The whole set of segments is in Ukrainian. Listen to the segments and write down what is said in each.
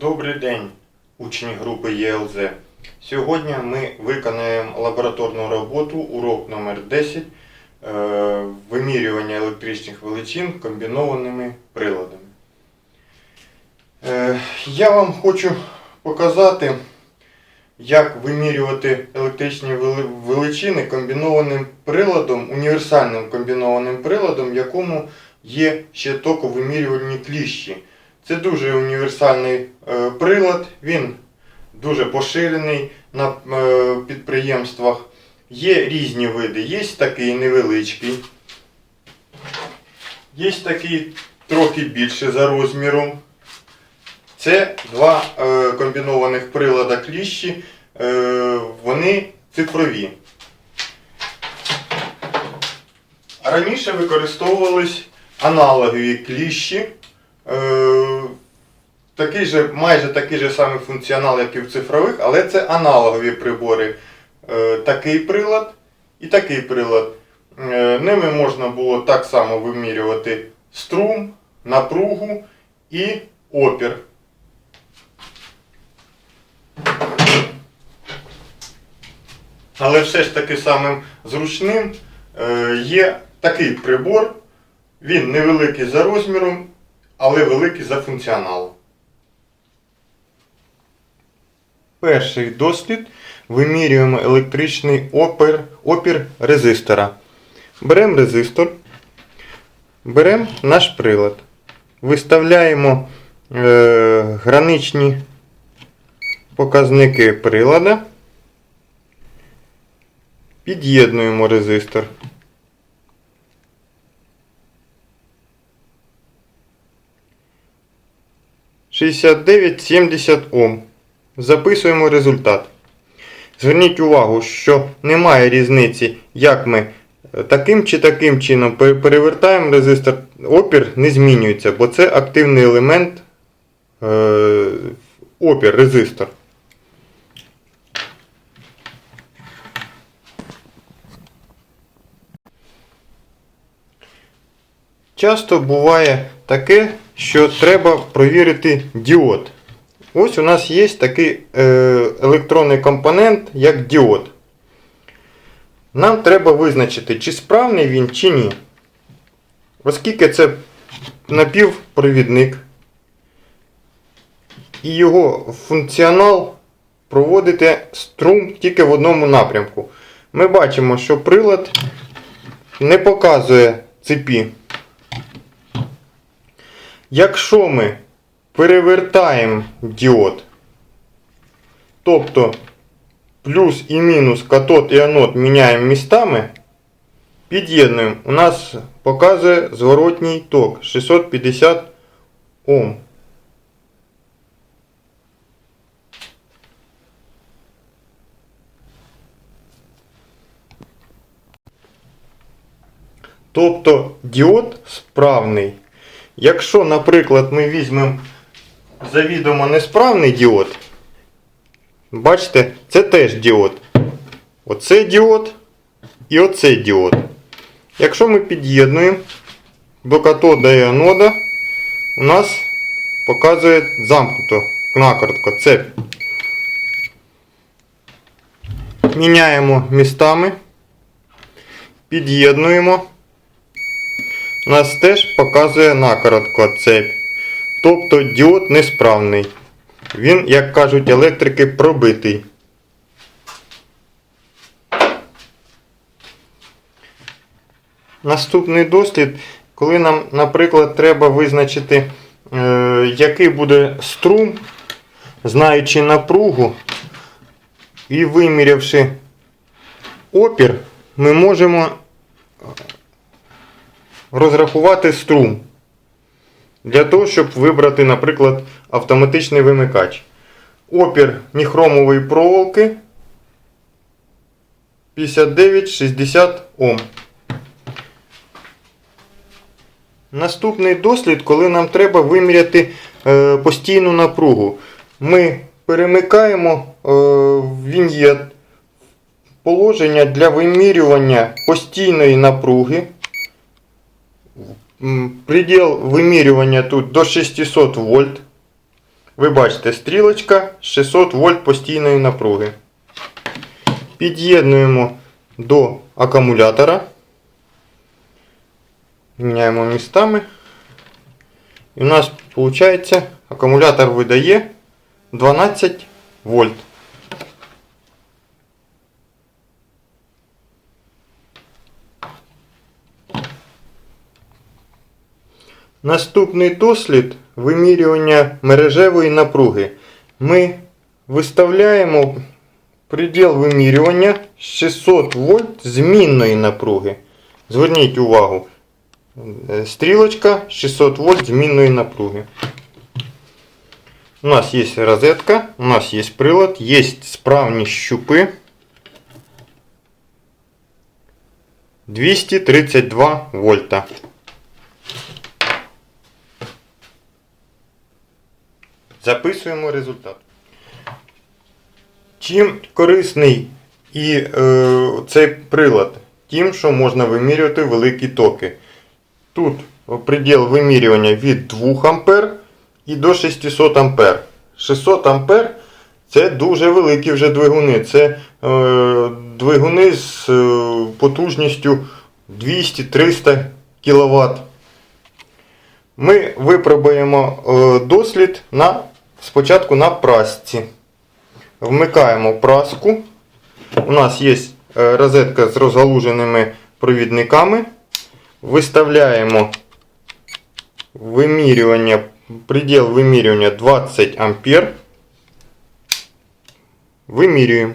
Добрий день, учні групи ЄЛЗ. Сьогодні ми виконаємо лабораторну роботу, урок номер 10 е, вимірювання електричних величин комбінованими приладами. Е, Я вам хочу показати, як вимірювати електричні величини комбінованим приладом, універсальним комбінованим приладом, в якому є ще токовимірювальні кліщі. Це дуже універсальний е, прилад, він дуже поширений на е, підприємствах. Є різні види. Є такий невеличкий, є такий трохи більше за розміром. Це два е, комбінованих прилада кліщі, вони цифрові. Раніше використовувались аналогові кліщі. Е, такий же, майже такий же самий функціонал, як і в цифрових, але це аналогові прибори. Е, такий прилад і такий прилад. Е, ними можна було так само вимірювати струм, напругу і опір. Але все ж таки самим зручним є такий прибор. Він невеликий за розміром, але великий за функціоналом. Перший дослід вимірюємо електричний опір, опір резистора. Беремо резистор, беремо наш прилад, виставляємо е, граничні показники прилада, під'єднуємо резистор. Шістдесят дев'ять сімдесят Ом. Записуємо результат. Зверніть увагу, що немає різниці, як ми е, таким чи таким чином перевертаємо резистор, опір не змінюється, бо це активний елемент е, опір, резистор. Часто буває таке, що треба провірити діод. Ось у нас є такий е, електронний компонент, як діод. Нам треба визначити, чи справний він, чи ні. Оскільки це напівпровідник, і його функціонал проводити струм тільки в одному напрямку. Ми бачимо, що прилад не показує цепі. Якщо ми перевертаємо діод, тобто плюс і мінус катод і анод міняємо містами, під'єднуємо, у нас показує зворотній ток 650 Ом. Тобто діод справний. Якщо, наприклад, ми візьмемо завідомо несправний діод, бачите, це теж діод. Оце діод і оце діод. Якщо ми під'єднуємо до катода і анода, у нас показує замкнуто накоротко цепь. Міняємо містами, під'єднуємо. Нас теж показує накоротко цепь. Тобто діод несправний. Він, як кажуть електрики, пробитий. Наступний дослід, коли нам, наприклад, треба визначити, е, який буде струм, знаючи напругу і вимірявши опір, ми можемо розрахувати струм. Для того, щоб вибрати, наприклад, автоматичний вимикач. Опір ніхромової проволоки 59-60 Ом. Наступний дослід, коли нам треба виміряти е, постійну напругу. Ми перемикаємо е, він положення для вимірювання постійної напруги. М, Предел вимірювання тут до 600 вольт. ви бачите, стрілочка 600 вольт постійної напруги. Під'єднуємо до акумулятора. Міняємо містами. І у нас виходить, акумулятор видає 12 вольт. Наступний дослід вимірювання мережевої напруги. Ми виставляємо приділ вимірювання 600 вольт змінної напруги. Зверніть увагу, е, стрілочка 600 вольт змінної напруги. У нас є розетка, у нас є прилад, є справні щупи. 232 вольта. Записуємо результат. Чим корисний і е, цей прилад? Тим, що можна вимірювати великі токи. Тут приділ вимірювання від 2 А і до 600 А. 600 А це дуже великі вже двигуни. Це е, двигуни з е, потужністю 200-300 кВт. Ми випробуємо е, дослід на, спочатку на прасці. Вмикаємо праску. У нас є е, розетка з розгалуженими провідниками. Виставляємо вимірювання, приділ вимірювання 20 А. Вимірюємо.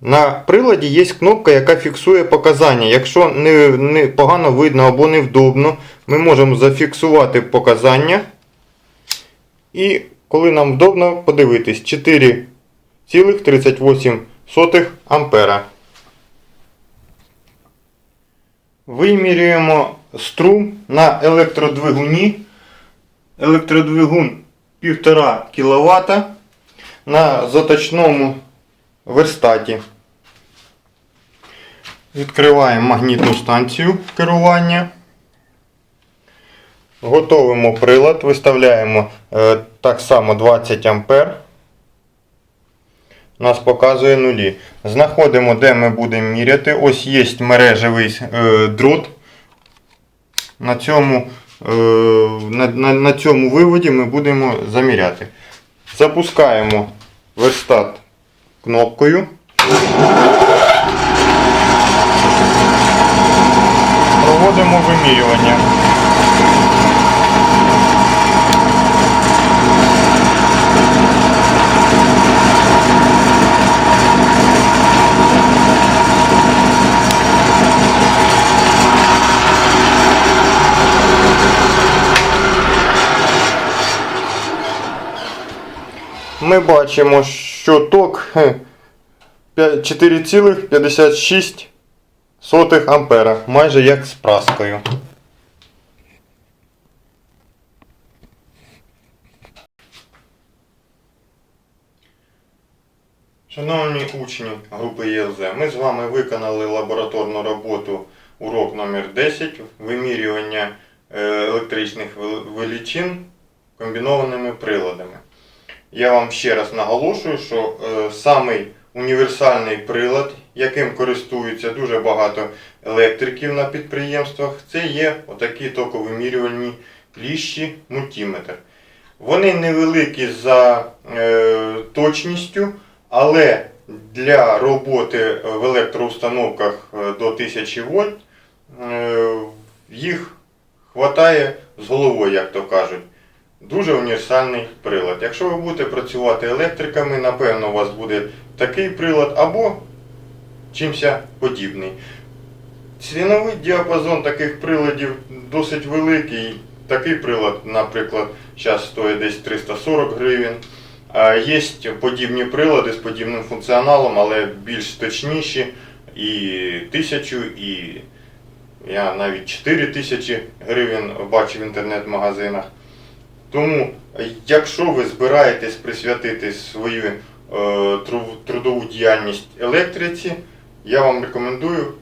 На приладі є кнопка, яка фіксує показання. Якщо не, не погано видно або невдобно, ми можемо зафіксувати показання. І коли нам вдобно, подивитись 4,38 ампера. Вимірюємо струм на електродвигуні. Електродвигун 1,5 кВт на заточному верстаті. Відкриваємо магнітну станцію керування. Готовимо прилад, виставляємо е, так само 20 А. Нас показує нулі. Знаходимо, де ми будемо міряти. Ось є мережевий е, дрот. На цьому, е, на, на, на цьому виводі ми будемо заміряти. Запускаємо верстат кнопкою. Проводимо вимірювання. Ми бачимо, що ток 4,56 ампера, майже як з праскою. Шановні учні групи ЄЛЗ, ми з вами виконали лабораторну роботу урок номер 10 вимірювання е, електричних величин комбінованими приладами. Я вам ще раз наголошую, що е, самий універсальний прилад, яким користуються дуже багато електриків на підприємствах, це є отакі токовимірювальні кліщі мультиметр. Вони невеликі за е, точністю, але для роботи в електроустановках е, до 1000 вольт е, їх хватає з головою, як то кажуть. Дуже універсальний прилад. Якщо ви будете працювати електриками, напевно, у вас буде такий прилад або чимся подібний. Ціновий діапазон таких приладів досить великий. Такий прилад, наприклад, зараз стоїть десь 340 гривень. Є подібні прилади з подібним функціоналом, але більш точніші і 1000, і я навіть 4000 гривень бачив в інтернет-магазинах. Тому, якщо ви збираєтесь присвятити свою е, трудову діяльність електриці, я вам рекомендую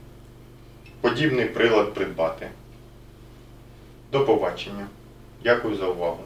подібний прилад придбати. До побачення. Дякую за увагу.